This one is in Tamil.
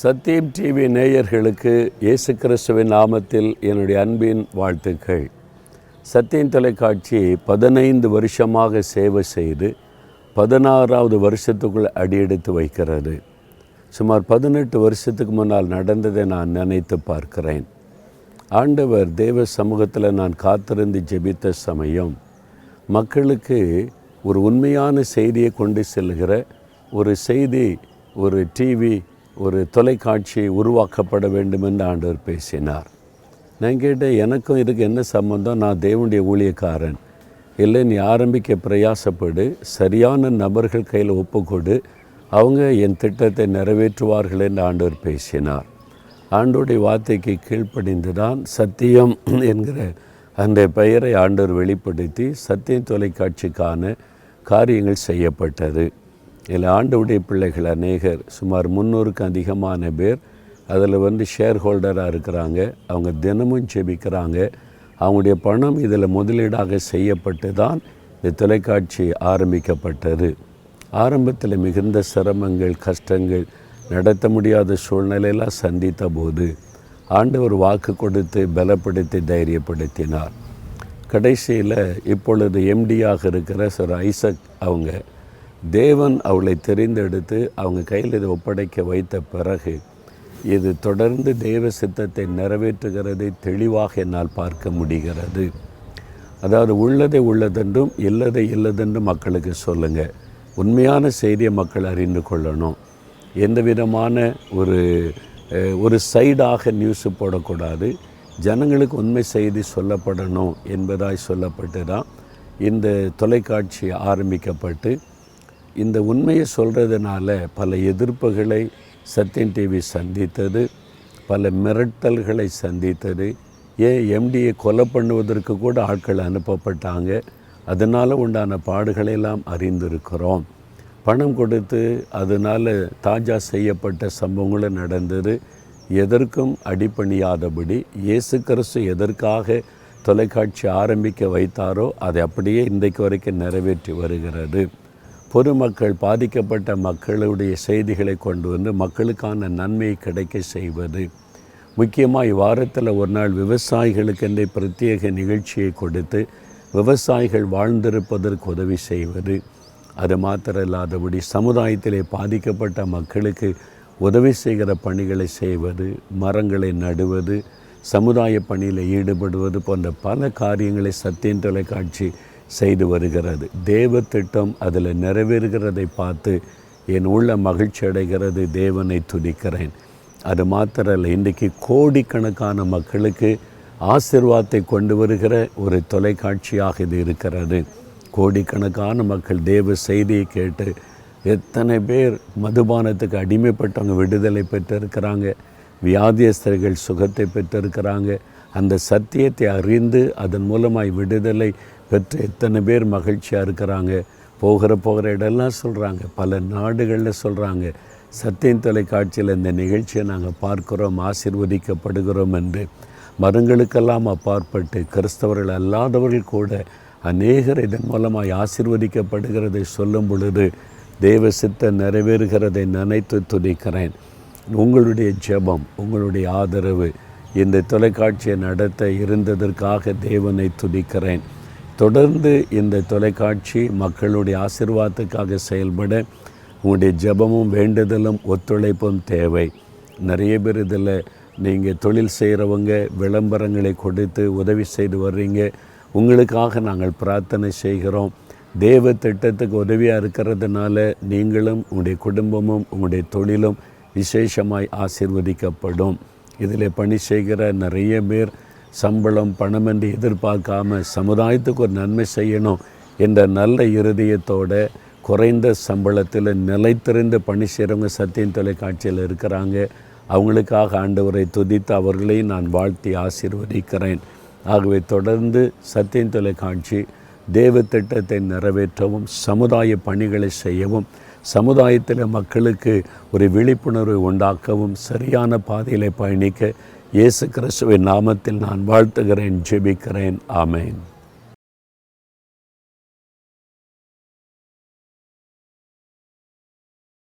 சத்தியம் டிவி நேயர்களுக்கு இயேசு கிறிஸ்துவின் நாமத்தில் என்னுடைய அன்பின் வாழ்த்துக்கள். சத்தியம் தொலைக்காட்சி பதினைந்து வருஷமாக சேவை செய்து பதினாறாவது வருஷத்துக்குள் அடியெடுத்து வைக்கிறது. சுமார் பதினெட்டு வருஷத்துக்கு முன்னால் நடந்ததை நான் நினைத்து பார்க்கிறேன். ஆண்டவர் தேவ சமூகத்தில் நான் காத்திருந்து ஜெபித்த சமயம் மக்களுக்கு ஒரு உண்மையான செய்தியை கொண்டு செல்கிற ஒரு செய்தி ஒரு டிவி ஒரு தொலைக்காட்சி உருவாக்கப்பட வேண்டும் என்று ஆண்டவர் பேசினார். நான் கேட்டேன் எனக்கும் இதுக்கு என்ன சம்பந்தம்? நான் தேவனுடைய ஊழியக்காரன். இல்லை நீ ஆரம்பிக்க பிரயாசப்படு. சரியான நபர்கள் கையில் ஒப்புக்கொடு. அவங்க என் திட்டத்தை நிறைவேற்றுவார்கள் என்று ஆண்டவர் பேசினார். ஆண்டோடைய வார்த்தைக்கு கீழ்ப்படிந்து தான் சத்தியம் என்கிற அந்த பெயரை ஆண்டவர் வெளிப்படுத்தி சத்தியம் தொலைக்காட்சிக்கான காரியங்கள் செய்யப்பட்டது. இதில் ஆண்டவுடைய பிள்ளைகள் அநேகர் சுமார் முந்நூறுக்கு அதிகமான பேர் அதில் வந்து ஷேர் ஹோல்டராக இருக்கிறாங்க. அவங்க தினமும் செபிக்கிறாங்க. அவங்களுடைய பணம் இதில் முதலீடாக செய்யப்பட்டு தான் இந்த தொலைக்காட்சி ஆரம்பிக்கப்பட்டது. ஆரம்பத்தில் மிகுந்த சிரமங்கள் கஷ்டங்கள் நடத்த முடியாத சூழ்நிலையெல்லாம் சந்தித்த போது ஆண்டவர் வாக்கு கொடுத்து பலப்படுத்தி தைரியப்படுத்தினார். கடைசியில் இப்பொழுது எம்டியாக இருக்கிற சார் ஐசக் அவங்க தேவன் அவளை தெரிந்தெடுத்து அவங்க கையில் இதை ஒப்படைக்க வைத்த பிறகு இது தொடர்ந்து தெய்வ சித்தத்தை நிறைவேற்றுகிறதை தெளிவாக என்னால் பார்க்க முடிகிறது. அதாவது உள்ளதை உள்ளதென்றும் இல்லதை இல்லதென்றும் மக்களுக்கு சொல்லுங்கள் உண்மையான செய்தியை மக்கள் அறிந்து கொள்ளணும். எந்த விதமான ஒரு ஒரு சைடாக நியூஸு போடக்கூடாது. ஜனங்களுக்கு உண்மை செய்தி சொல்லப்படணும் என்பதாய் சொல்லப்பட்டு தான் இந்த தொலைக்காட்சி ஆரம்பிக்கப்பட்டு இந்த உண்மையை சொல்கிறதுனால பல எதிர்ப்புகளை சத்யன் டிவி சந்தித்தது பல மிரட்டல்களை சந்தித்தது. ஏன் எம்டியை கொலை பண்ணுவதற்கு கூட ஆட்கள் அனுப்பப்பட்டாங்க. அதனால் உண்டான பாடுகளெல்லாம் அறிந்திருக்கிறோம். பணம் கொடுத்து அதனால் தாஜா செய்யப்பட்ட சம்பவங்களும் நடந்தது. எதற்கும் அடிப்பணியாதபடி இயேசு கிறிஸ்து எதற்காக தொலைக்காட்சி ஆரம்பிக்க வைத்தாரோ அதை அப்படியே இன்றைக்கு வரைக்கும் நிறைவேற்றி வருகிறது. பொதுமக்கள் பாதிக்கப்பட்ட மக்களுடைய செய்திகளை கொண்டு வந்து மக்களுக்கான நன்மையை கிடைக்க செய்வது. முக்கியமாக இவ்வாரத்தில் ஒரு நாள் விவசாயிகளுக்கென்றே பிரத்யேக நிகழ்ச்சியை கொடுத்து விவசாயிகள் வாழ்ந்திருப்பதற்கு உதவி செய்வது. அது மாத்திரம் இல்லாதபடி சமுதாயத்திலே பாதிக்கப்பட்ட மக்களுக்கு உதவி செய்கிற பணிகளை செய்வது மரங்களை நடுவது சமுதாய பணியில் ஈடுபடுவது போன்ற பல காரியங்களை சத்தியன் தொலைக்காட்சி செய்து வருகிறது. தேவ திட்டம் அதில் நிறைவேறுகிறதை பார்த்து என் உள்ள மகிழ்ச்சி அடைகிறது தேவனை துதிக்கிறேன். அது மாத்திரல்ல இன்றைக்கு கோடிக்கணக்கான மக்களுக்கு ஆசிர்வாதத்தை கொண்டு வருகிற ஒரு தொலைக்காட்சியாக இது இருக்கிறது. கோடிக்கணக்கான மக்கள் தேவ செய்தியை கேட்டு எத்தனை பேர் மதுபானத்துக்கு அடிமைப்பட்டவங்க விடுதலை பெற்றிருக்கிறாங்க வியாதியஸ்தர்கள் சுகத்தை பெற்றிருக்கிறாங்க அந்த சத்தியத்தை அறிந்து அதன் மூலமாய் விடுதலை பெற்று எத்தனை பேர் மகிழ்ச்சியாக இருக்கிறாங்க? போகிற போகிற இடம்லாம் சொல்கிறாங்க பல நாடுகளில் சொல்கிறாங்க சத்தியம் தொலைக்காட்சியில் இந்த நிகழ்ச்சியை நாங்கள் பார்க்கிறோம் ஆசிர்வதிக்கப்படுகிறோம் என்று. மதங்களுக்கெல்லாம் அப்பாற்பட்டு கிறிஸ்தவர்கள் அல்லாதவர்கள் கூட அநேகர் இதன் மூலமாய் ஆசிர்வதிக்கப்படுகிறதை சொல்லும் பொழுது தேவ சித்தம் நிறைவேறுகிறதை நினைத்து துதிக்கிறேன். உங்களுடைய ஜெபம் உங்களுடைய ஆதரவு இந்த தொலைக்காட்சியை நடத்த இருந்ததற்காக தேவனை துதிக்கிறேன். தொடர்ந்து இந்த தொலைக்காட்சி மக்களுடைய ஆசிர்வாதத்துக்காக செயல்பட உங்களுடைய ஜெபமும் வேண்டுதலும் ஒத்துழைப்பும் தேவை. நிறைய பேர் இதில் நீங்கள் தொழில் செய்கிறவங்க விளம்பரங்களை கொடுத்து உதவி செய்து வர்றீங்க. உங்களுக்காக நாங்கள் பிரார்த்தனை செய்கிறோம். தேவ திட்டத்துக்கு உதவியாக இருக்கிறதுனால நீங்களும் உங்களுடைய குடும்பமும் உங்களுடைய தொழிலும் விசேஷமாய் ஆசிர்வதிக்கப்படும். இதில் பணி செய்கிற நிறைய பேர் சம்பளம் பணம் என்று எதிர்பார்க்காம சமுதாயத்துக்கு ஒரு நன்மை செய்யணும் என்ற நல்ல இருதயத்தோட குறைந்த சம்பளத்தில் நிலைத்திருந்த பணி செய்கிறவங்க சத்தியம் தொலைக்காட்சியில் இருக்கிறாங்க. அவங்களுக்காக ஆண்டவரை துதித்து அவர்களையும் நான் வாழ்த்தி ஆசீர்வதிக்கிறேன். ஆகவே தொடர்ந்து சத்தியம் தொலைக்காட்சி தேவ திட்டத்தை நிறைவேற்றவும் சமுதாய பணிகளை செய்யவும் சமுதாயத்தில் மக்களுக்கு ஒரு விழிப்புணர்வை உண்டாக்கவும் சரியான பாதையில் பயணிக்க இயேசு கிறிஸ்துவின் நாமத்தில் நான் வாழ்த்துகிறேன் ஜெபிக்கிறேன். ஆமேன்.